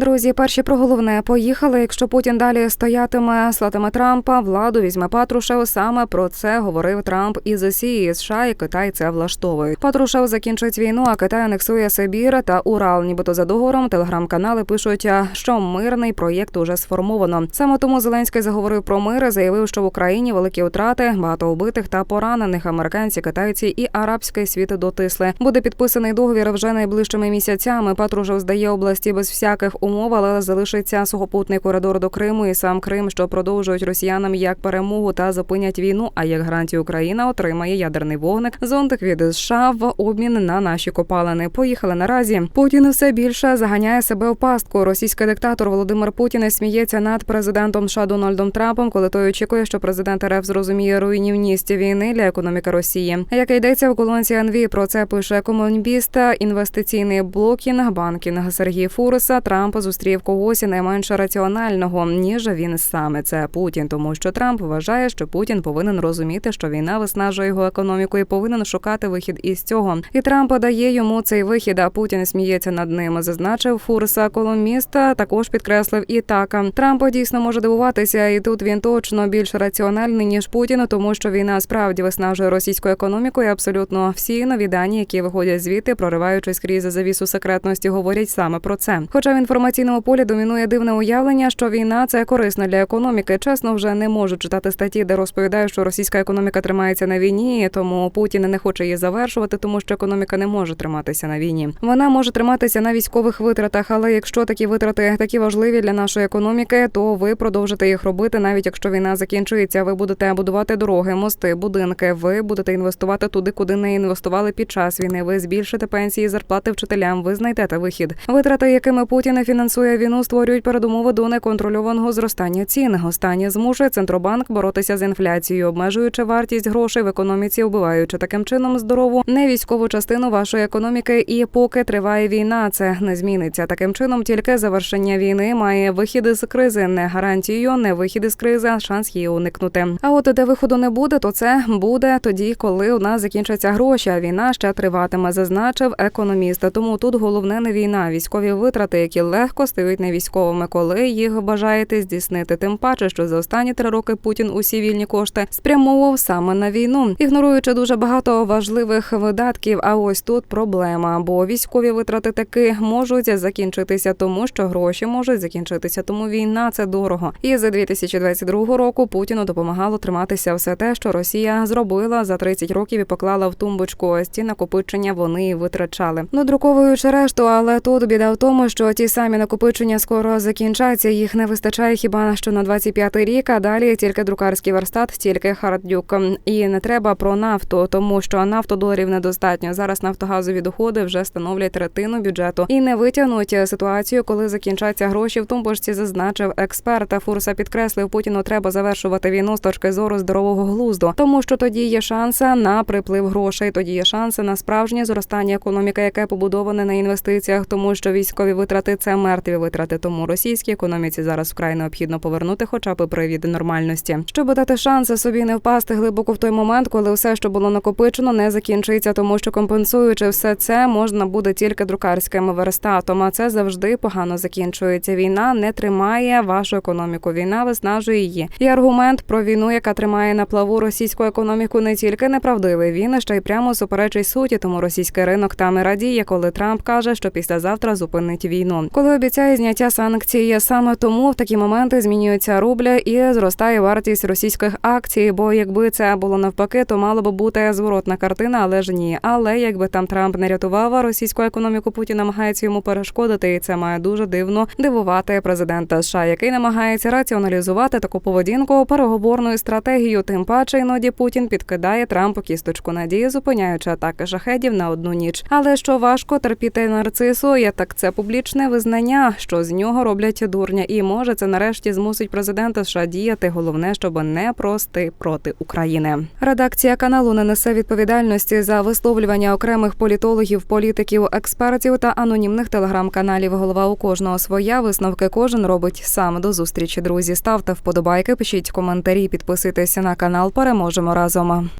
Друзі, перші про головне поїхали. Якщо Путін далі стоятиме, слатиме Трампа, владу візьме Патрушев. Саме про це говорив Трамп із Росії, США і Китай це влаштовують. Патрушев закінчить війну, а Китай анексує Сибір та Урал. Нібито за договором телеграм-канали пишуть, що мирний проєкт уже сформовано. Саме тому Зеленський заговорив про мир, заявив, що в Україні великі втрати, багато убитих та поранених. Американці, китайці і арабський світ дотисли. Буде підписаний договір вже найближчими місяцями. Патрушев здає області без всяких умов, але залишиться сухопутний коридор до Криму і сам Крим, що продовжують росіянам як перемогу та зупинять війну. А як гарантію Україна отримає ядерний вогник зонтик від США в обмін на наші копалини. Поїхали наразі. Путін все більше заганяє себе в пастку. Російський диктатор Володимир Путін сміється над президентом США Дональдом Трампом, коли той очікує, що президент РФ зрозуміє руйнівність війни для економіки Росії. Як йдеться в колонці НВ, про це пише комунбіст, інвестиційний блокінг, банкінг Сергій Фурса. Трамп зустрів когось не менш раціонального ніж він саме. Це Путін, тому що Трамп вважає, що Путін повинен розуміти, що війна виснажує його економіку і повинен шукати вихід із цього. І Трамп дає йому цей вихід. А Путін сміється над ним. Зазначив Фурса колумніста. Також підкреслив і так. Трамп дійсно може дивуватися, і тут він точно більш раціональний ніж Путін, тому що війна справді виснажує російську економіку. І абсолютно всі нові дані, які виходять звідти, прориваючись крізь завісу секретності, говорять саме про це. Хоча в інформаційному полі домінує дивне уявлення, що війна це корисна для економіки. Чесно, вже не можу читати статті, де розповідають, що російська економіка тримається на війні, тому Путін не хоче її завершувати, тому що економіка не може триматися на війні. Вона може триматися на військових витратах, але якщо такі витрати такі важливі для нашої економіки, то ви продовжите їх робити, навіть якщо війна закінчується. Ви будете будувати дороги, мости, будинки. Ви будете інвестувати туди, куди не інвестували під час війни. Ви збільшите пенсії, зарплати вчителям. Ви знайдете вихід. Витрати, якими Путін фінансує війну, створюють передумови до неконтрольованого зростання цін. Останнє змушує центробанк боротися з інфляцією, обмежуючи вартість грошей в економіці, вбиваючи таким чином здорову не військову частину вашої економіки. І поки триває війна, це не зміниться. Таким чином, тільки завершення війни має вихід із кризи, не гарантію, не вихід із кризи, а шанс її уникнути. А от де виходу не буде, то це буде тоді, коли у нас закінчаться гроші. А війна ще триватиме, зазначив економіст. Тому тут головне не війна, військові витрати, які легко стають не військовими, коли їх бажаєте здійснити. Тим паче, що за останні три роки Путін усі вільні кошти спрямовував саме на війну, ігноруючи дуже багато важливих видатків. А ось тут проблема, бо військові витрати таки можуть закінчитися, тому що гроші можуть закінчитися. Тому війна це дорого. І за 2022 року Путіну допомагало триматися все те, що Росія зробила за 30 років і поклала в тумбочку. Ось ці накопичення вони витрачали. Надруковуючи решту, але тут біда в тому, що ті самі накопичення скоро закінчаться. Їх не вистачає хіба що на 25-й рік. А далі тільки друкарський верстат, тільки хардюк. І не треба про нафту, тому що нафтодоларів недостатньо. Зараз нафтогазові доходи вже становлять третину бюджету і не витягнуть ситуацію, коли закінчаться гроші в тумбочці, зазначив експерт. Фурса підкреслив, Путіну треба завершувати війну з точки зору здорового глузду, тому що тоді є шанси на приплив грошей. Тоді є шанси на справжнє зростання економіки, яке побудоване на інвестиціях, тому що військові витрати це мертві витрати. Тому російській економіці зараз вкрай необхідно повернути, хоча б привід нормальності, щоб дати шанси собі не впасти глибоко в той момент, коли все, що було накопичено, не закінчиться, тому що компенсуючи все це, можна буде тільки друкарським верстатом. А це завжди погано закінчується. Війна не тримає вашу економіку. Війна виснажує її. І аргумент про війну, яка тримає на плаву російську економіку, не тільки неправдивий. Він ще й прямо суперечить суті. Тому російський ринок там і радіє, коли Трамп каже, що післязавтра зупинить війну. Коли обіцяє зняття санкцій, саме тому в такі моменти змінюється рубля і зростає вартість російських акцій. Бо якби це було навпаки, то мало би бути зворотна картина, але ж ні. Але якби там Трамп не рятував російську економіку, Путін намагається йому перешкодити, і це має дуже дивно дивувати президента США, який намагається раціоналізувати таку поведінку переговорною стратегією. Тим паче іноді Путін підкидає Трампу кісточку надії, зупиняючи атаки шахедів на одну ніч. Але що важко терпіти нарцису, є так це публічне визнання, що з нього роблять дурня, і може це нарешті змусить президента США діяти. Головне, щоб не прости проти України. Редакція каналу не несе відповідальності за висловлювання окремих політологів, політиків, експертів та анонімних телеграм-каналів. Голова у кожного своя висновки кожен робить сам. До зустрічі, друзі. Ставте вподобайки, пишіть коментарі, підписуйтесь на канал. Переможемо разом.